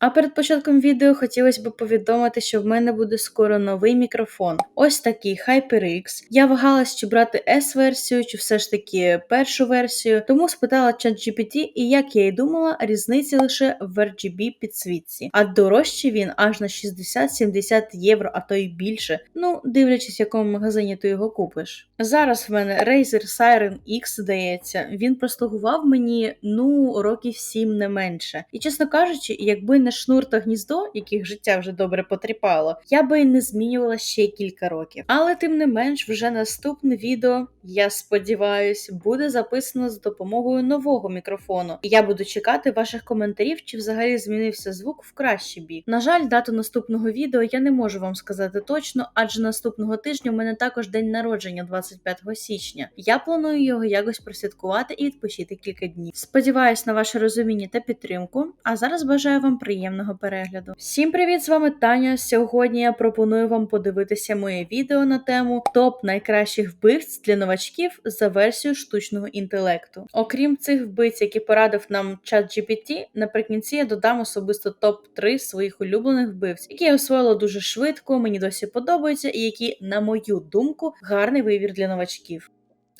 А перед початком відео хотілося б повідомити, що в мене буде скоро новий мікрофон. Ось такий HyperX. Я вагалась, чи брати S-версію, чи все ж таки першу версію, тому спитала ChatGPT, і як я й думала, різниця лише в RGB підсвітці. А дорожчий він аж на 60-70 євро, а то й більше. Ну, дивлячись, в якому магазині ти його купиш. Зараз в мене Razer Siren X, здається, він прослугував мені ну років 7 не менше. І чесно кажучи, якби не шнур та гніздо, яких життя вже добре потріпало, я би не змінювала ще кілька років. Але тим не менш, вже наступне відео, я сподіваюсь, буде записано з допомогою нового мікрофону. І я буду чекати ваших коментарів, чи взагалі змінився звук в кращий бік. На жаль, дату наступного відео я не можу вам сказати точно, адже наступного тижня у мене також день народження, 25 січня. Я планую його якось просвяткувати і відпочити кілька днів. Сподіваюсь на ваше розуміння та підтримку. А зараз бажаю вам приємного перегляду. Всім привіт! З вами Таня. Сьогодні я пропоную вам подивитися моє відео на тему топ найкращих вбивць для новачків за версією штучного інтелекту. Окрім цих вбивць, які порадив нам чат GPT, наприкінці я додам особисто топ 3 своїх улюблених вбивць, які я освоїла дуже швидко, мені досі подобаються, і які, на мою думку, гарний вибір для новачків.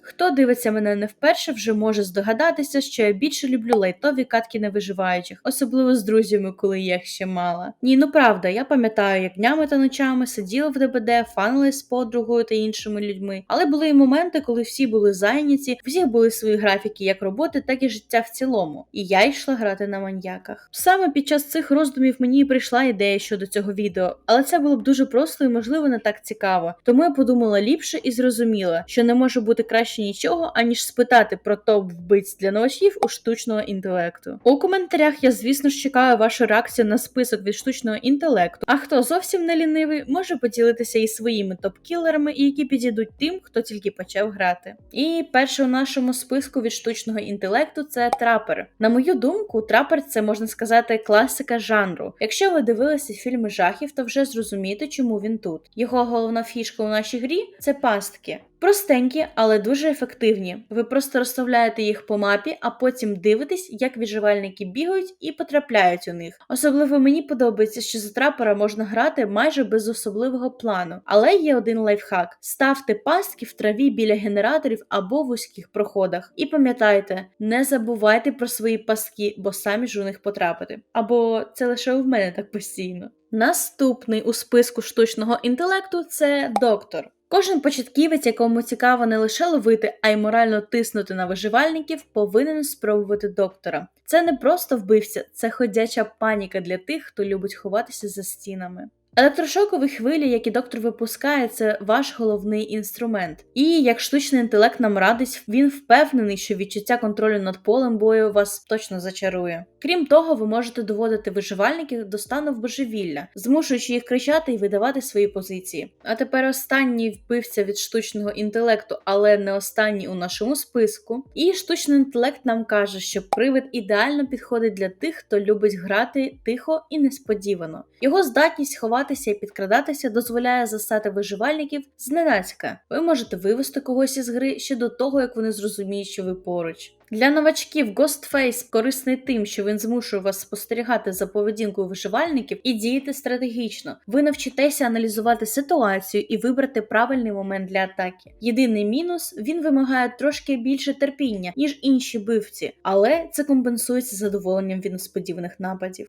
Хто дивиться мене не вперше, вже може здогадатися, що я більше люблю лайтові катки невиживаючих, особливо з друзями, коли їх ще мала. Ні, ну правда, я пам'ятаю, як днями та ночами сиділа в ДБД, фанили з подругою та іншими людьми. Але були й моменти, коли всі були зайняті, всіх були свої графіки, як роботи, так і життя в цілому. І я йшла грати на маньяках. Саме під час цих роздумів мені прийшла ідея щодо цього відео, але це було б дуже просто і можливо не так цікаво. Тому я подумала ліпше і зрозуміла, що не може бути краще нічого, аніж спитати про топ вбивць для новачків у штучного інтелекту. У коментарях я, звісно ж, чекаю вашу реакцію на список від штучного інтелекту. А хто зовсім не лінивий, може поділитися і своїми топ-кілерами, які підійдуть тим, хто тільки почав грати. І перше у нашому списку від штучного інтелекту це трапер. На мою думку, трапер це можна сказати класика жанру. Якщо ви дивилися фільми жахів, то вже зрозумієте, чому він тут. Його головна фішка у нашій грі це пастки. Простенькі, але дуже ефективні. Ви просто розставляєте їх по мапі, а потім дивитесь, як відживальники бігають і потрапляють у них. Особливо мені подобається, що за трапера можна грати майже без особливого плану. Але є один лайфхак: ставте пастки в траві біля генераторів або вузьких проходах. І пам'ятайте, не забувайте про свої пастки, бо самі ж у них потрапити. Або це лише у мене так постійно. Наступний у списку штучного інтелекту це доктор. Кожен початківець, якому цікаво не лише ловити, а й морально тиснути на виживальників, повинен спробувати доктора. Це не просто вбивця, це ходяча паніка для тих, хто любить ховатися за стінами. Електрошокові хвилі, які доктор випускає, це ваш головний інструмент. І як штучний інтелект нам радить, він впевнений, що відчуття контролю над полем бою вас точно зачарує. Крім того, ви можете доводити виживальників до стану божевілля, змушуючи їх кричати і видавати свої позиції. А тепер останній вбивця від штучного інтелекту, але не останній у нашому списку. І штучний інтелект нам каже, що привид ідеально підходить для тих, хто любить грати тихо і несподівано. Його здатність ховати ховатися і підкрадатися дозволяє застати виживальників зненацька. Ви можете вивести когось із гри ще до того, як вони зрозуміють, що ви поруч. Для новачків Ghostface корисний тим, що він змушує вас спостерігати за поведінкою виживальників і діяти стратегічно. Ви навчитеся аналізувати ситуацію і вибрати правильний момент для атаки. Єдиний мінус він вимагає трошки більше терпіння, ніж інші бивці, але це компенсується задоволенням від несподіваних нападів.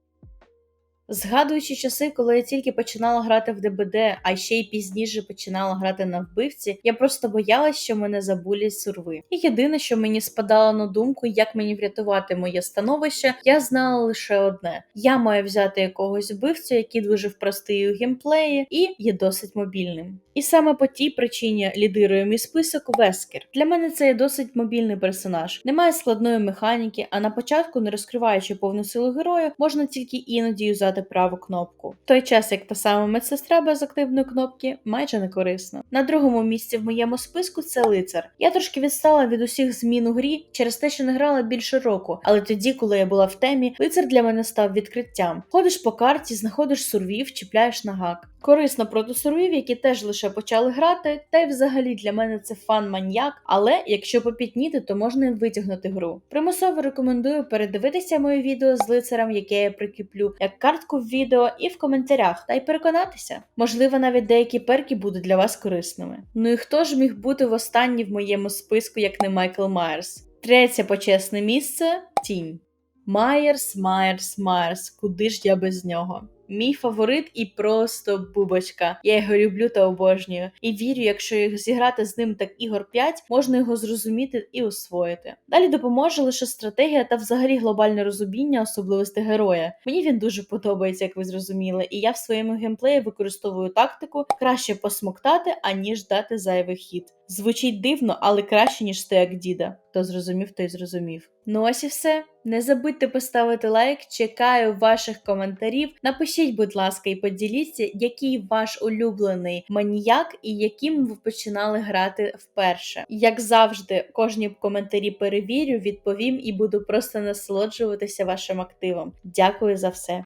Згадуючи часи, коли я тільки починала грати в ДБД, а ще й пізніше починала грати на вбивці, я просто боялась, що мене забулять сурви. І єдине, що мені спадало на думку, як мені врятувати моє становище, я знала лише одне: я маю взяти якогось вбивцю, який дуже впростий у геймплеї і є досить мобільним. І саме по тій причині лідирує мій список Вескер. Для мене це є досить мобільний персонаж, немає складної механіки, а на початку, не розкриваючи повну силу героя, можна тільки іноді юзати нажати праву кнопку. В той час, як та сама медсестра без активної кнопки, майже не корисно. На другому місці в моєму списку це лицар. Я трошки відстала від усіх змін у грі через те, що не грала більше року, але тоді, коли я була в темі, лицар для мене став відкриттям. Ходиш по карті, знаходиш сурвів, чіпляєш на гак. Корисно проти сурвів, які теж лише почали грати, та й взагалі для мене це фан-маньяк, але якщо попітніти, то можна і витягнути гру. Примусово рекомендую передивитися моє відео з лицарем, яке я прикріплю, як картку в відео і в коментарях, та й переконатися. Можливо, навіть деякі перки будуть для вас корисними. Ну і хто ж міг бути в останній в моєму списку, як не Майкл Майерс? Третє почесне місце тінь. Майерс, Майерс, Майерс. Куди ж я без нього? Мій фаворит і просто бубочка. Я його люблю та обожнюю. І вірю, якщо зіграти з ним так ігор 5, можна його зрозуміти і освоїти. Далі допоможе лише стратегія та взагалі глобальне розуміння особливостей героя. Мені він дуже подобається, як ви зрозуміли, і я в своєму геймплеї використовую тактику краще посмоктати, аніж дати зайвий хід. Звучить дивно, але краще, ніж стояк діда. Хто зрозумів, той зрозумів. Ну ось і все. Не забудьте поставити лайк, чекаю ваших коментарів. Напишіть, будь ласка, і поділіться, який ваш улюблений маніяк і яким ви починали грати вперше. Як завжди, кожні коментарі перевірю, відповім і буду просто насолоджуватися вашим активом. Дякую за все.